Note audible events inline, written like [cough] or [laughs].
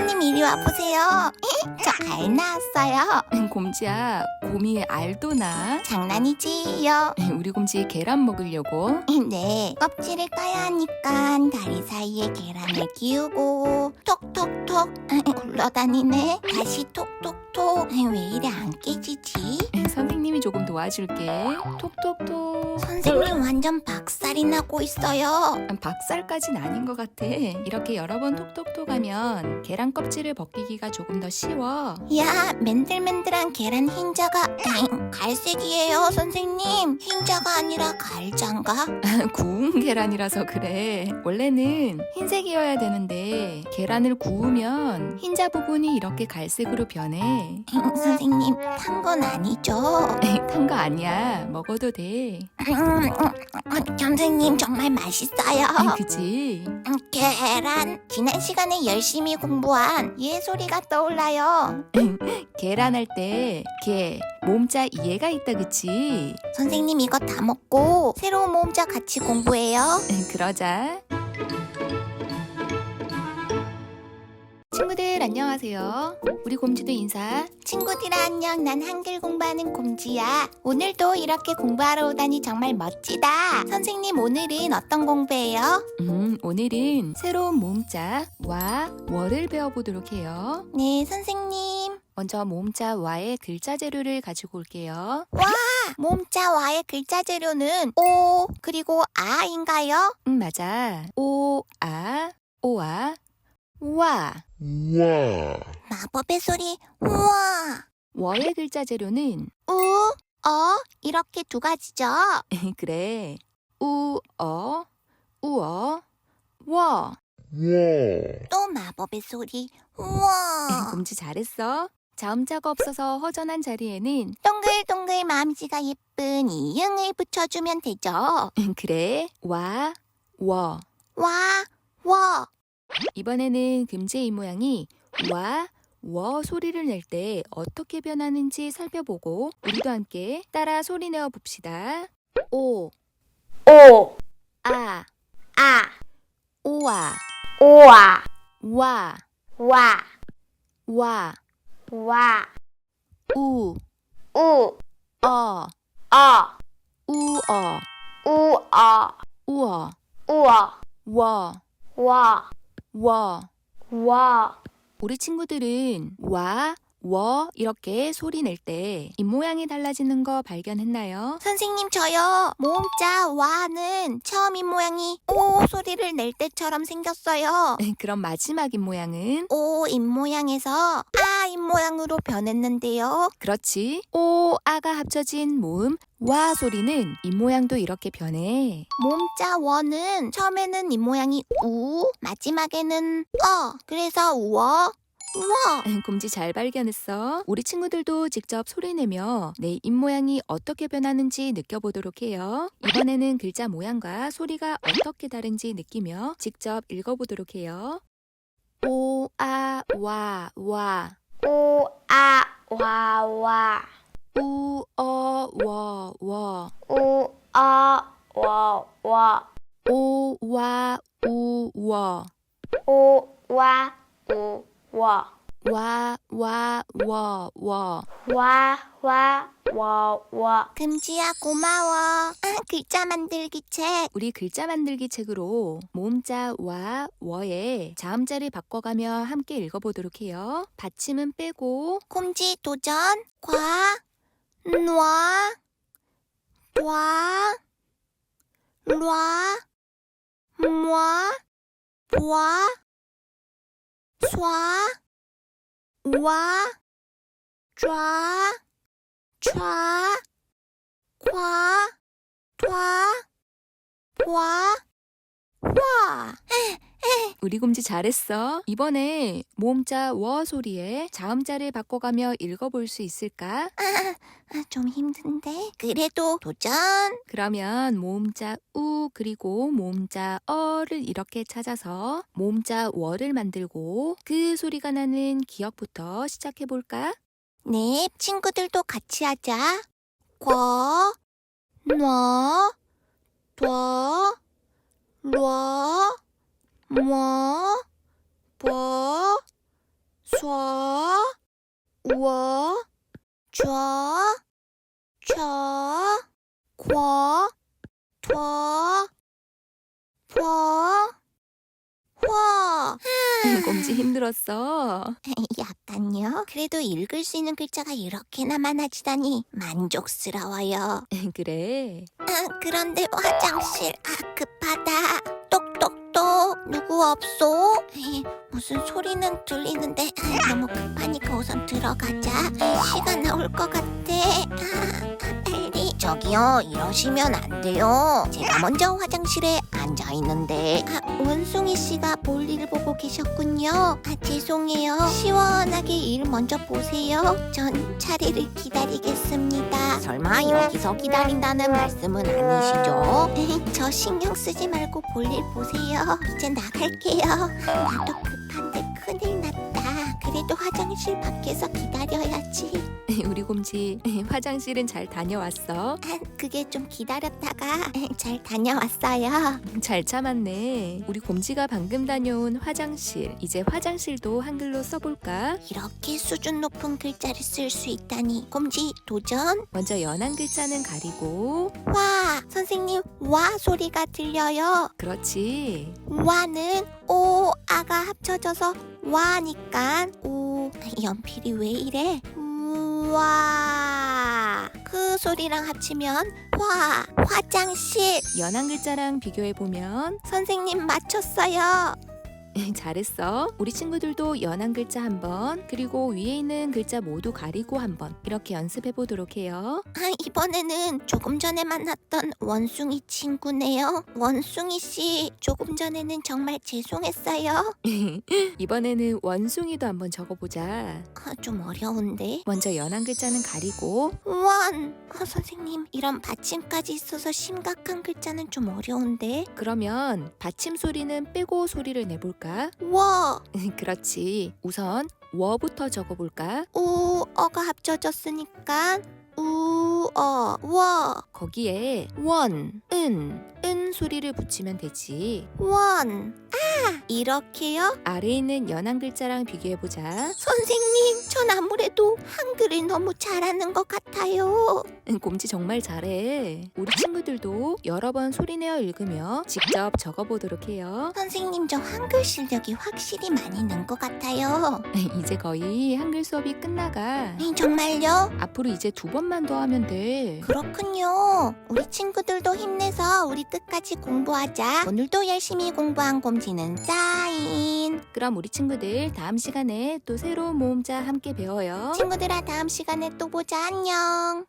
선생님 이리 와보세요. 저알 나왔어요. 곰지야, 곰이 알도 나? 장난이지요. 우리 곰지 계란 먹으려고. 네, 껍질을 까야 하니까 다리 사이에 계란을 끼우고 톡톡톡 굴러다니네. 다시 톡톡 톡. 왜 이래 안 깨지지? 선생님이 조금 도와줄게. 톡톡톡. 선생님 완전 박살이 나고 있어요. 박살까진 아닌 것 같아. 이렇게 여러 번 톡톡톡 하면 계란 껍질을 벗기기가 조금 더 쉬워. 야, 맨들맨들한 계란 흰자가 엥, 갈색이에요, 선생님. 흰자가 아니라 갈자인가? [laughs] 구운 계란이라서 그래. 원래는 흰색이어야 되는데 계란을 구우면 흰자 부분이 이렇게 갈색으로 변해. 엥, 선생님, 탄 건 아니죠? 탄 거 아니야. 먹어도 돼. 음, 음, 선생님, 정말 맛있어요. 그지? 음, 계란. 지난 시간에 열심히 공부한 얘 소리가 떠올라요. 계란 할 때 개, 몸자 이해가 있다 그치? 선생님, 이거 다 먹고 새로운 모음자 같이 공부해요. 그러자. 친구들 안녕하세요. 우리 곰지도 인사. 친구들 안녕. 난 한글 공부하는 곰지야. 오늘도 이렇게 공부하러 오다니 정말 멋지다. 선생님, 오늘은 어떤 공부예요? 음, 오늘은 새로운 모음자 와, 워를 배워보도록 해요. 네, 선생님. 먼저 모음자 와의 글자 재료를 가지고 올게요. 모음자 와의 글자 재료는 오 그리고 아인가요? 음, 맞아. 오, 아, 오아, 와. 와, 마법의 소리 우와 워의 글자 재료는 우, 어 이렇게 두 가지죠. [laughs] 그래. 우, 어, 우어, 워. 와, 또 마법의 소리 우와 [laughs] 곰지 잘했어. 자음자가 없어서 허전한 자리에는 [laughs] 동글동글 마음씨가 예쁜 이응을 붙여주면 되죠. 그래. 와, 워. 와, 워, 이번에는 금제 이 모양이 와, 워 소리를 낼 때 어떻게 변하는지 살펴보고 우리도 함께 따라 소리 내어 봅시다. 오, 오, 아, 아, 오아, 오아, 와, 와, 와, 와, 우, 우, 어, 어, 우어, 우어, 우어, 우어, 워, 와, 워. 와, 우리 친구들은 와, 워 이렇게 소리 낼 때 입모양이 달라지는 거 발견했나요? 선생님 저요. 모음자 와는 처음 인 모양이 오 소리를 낼 때처럼 생겼어요. 그럼 마지막 입모양은 오인 모양에서 아인 모양으로 변했는데요. 그렇지. 오, 아가 합쳐진 모음 와 소리는 입모양도 이렇게 변해. 몸자 원은 처음에는 이 모양이 우, 마지막에는 어. 그래서 우어, 우어. [laughs] 곰지 잘 발견했어. 우리 친구들도 직접 소리 내며 내 입모양이 어떻게 변하는지 느껴보도록 해요. 이번에는 글자 모양과 소리가 어떻게 다른지 느끼며 직접 읽어보도록 해요. 오, 아, 와, 와. 우, 아, 와, 와, 우, 어, 워, 워. 우, 어, 워, 워, 오, 와, 우, 워. 우, 와, 우, 워, 와, 와, 워, 워. 와, 와, 워, 워. 금지야 고마워. 아, 글자 만들기 책. 우리 글자 만들기 책으로 모음자 와, 워의 자음자를 바꿔가며 함께 읽어보도록 해요. 받침은 빼고 곰지 도전. 과, 놔, 와, 놔, 놔, 보 아, 쏴, 와, 좌, 좌, 과, 좌, 와, 와. 우리 곰지 잘했어. 이번에 모음자 워 소리에 자음자를 바꿔가며 읽어볼 수 있을까? 아, 좀 힘든데. 그래도 도전. 그러면 모음자 우 그리고 모음자 어를 이렇게 찾아서 모음자 워를 만들고 그 소리가 나는 기억부터 시작해 볼까? 네, 친구들도 같이 하자. 과, 놔, 둬, 놔, 뭐, 뭐, 워, 저, 저, 궈, 둬, 버, 워. 곰지 힘들었어. [laughs] 약간요. 그래도 읽을 수 있는 글자가 이렇게나 많아지다니 만족스러워요. [laughs] 그래. 아, 그런데 화장실 아 급하다. 똑똑 똑 누구 없소? 무슨 소리는 들리는데 아, 너무 급하니까 우선 들어가자. 아, 시간 나올 것 같아. 아, 아, 빨리 저기요 이러시면 안 돼요. 제가 먼저 화장실에 앉아 있는데 아, 원숭이 씨가 볼일 보고 계셨군요. 아 죄송해요. 시원하게 일 먼저 보세요. 전 차례를 기다리겠습니다. 설마 여기서 기다린다는 말씀은 아니시죠? [laughs] 저 신경 쓰지 말고 볼일 보세요. 이제 나갈게요. 나도 급 화장실 밖에서 기다려야지. [laughs] 우리 곰지 [laughs] 화장실은 잘 다녀왔어. 아, 그게 좀 기다렸다가 [laughs] 잘 다녀왔어요. 잘 참았네. 우리 곰지가 방금 다녀온 화장실. 이제 화장실도 한글로 써볼까? 이렇게 수준 높은 글자를 쓸 수 있다니. 곰지 도전. 먼저 연한 글자는 가리고. 와, 선생님, 와 소리가 들려요. 그렇지. 와는 오, 아가 합쳐져서 와니까 오. 연필이 왜 이래? 와. 그 소리랑 합치면 화. 화장실. 연한 글자랑 비교해 보면 선생님 맞췄어요. [laughs] 잘했어. 우리 친구들도 연한 글자 한 번, 그리고 위에 있는 글자 모두 가리고 한 번, 이렇게 연습해 보도록 해요. 아, 이번에는 조금 전에 만났던 원숭이 친구네요. 원숭이 씨, 조금 전에는 정말 죄송했어요. [laughs] 이번에는 원숭이도 한 번 적어보자. 아, 좀 어려운데. 먼저 연한 글자는 가리고, 원. 아, 선생님, 이런 받침까지 있어서 심각한 글자는 좀 어려운데. 그러면 받침 소리는 빼고 소리를 내볼까? 워. [laughs] 그렇지. 우선 워부터 적어볼까? 우, 어가 합쳐졌으니까 우, 어, 워. 거기에 원, 은, 은 소리를 붙이면 되지. 원. 아, 이렇게요? 아래에 있는 연한 글자랑 비교해보자. 선생님, 전 아무래도 한글을 너무 잘하는 것 같아요. 곰지 정말 잘해. 우리 친구들도 여러 번 소리내어 읽으며 직접 적어보도록 해요. 선생님, 저 한글 실력이 확실히 많이 는 것 같아요. 이제 거의 한글 수업이 끝나가. 네, 정말요? 앞으로 이제 두 번만 더 하면 돼. 그렇군요. 우리 친구들도 힘내서 우리 끝까지 공부하자. 오늘도 열심히 공부한 곰지는 짜인. 그럼 우리 친구들 다음 시간에 또 새로운 모음자 함께 배워요. 친구들아, 다음 시간에 또 보자. 안녕.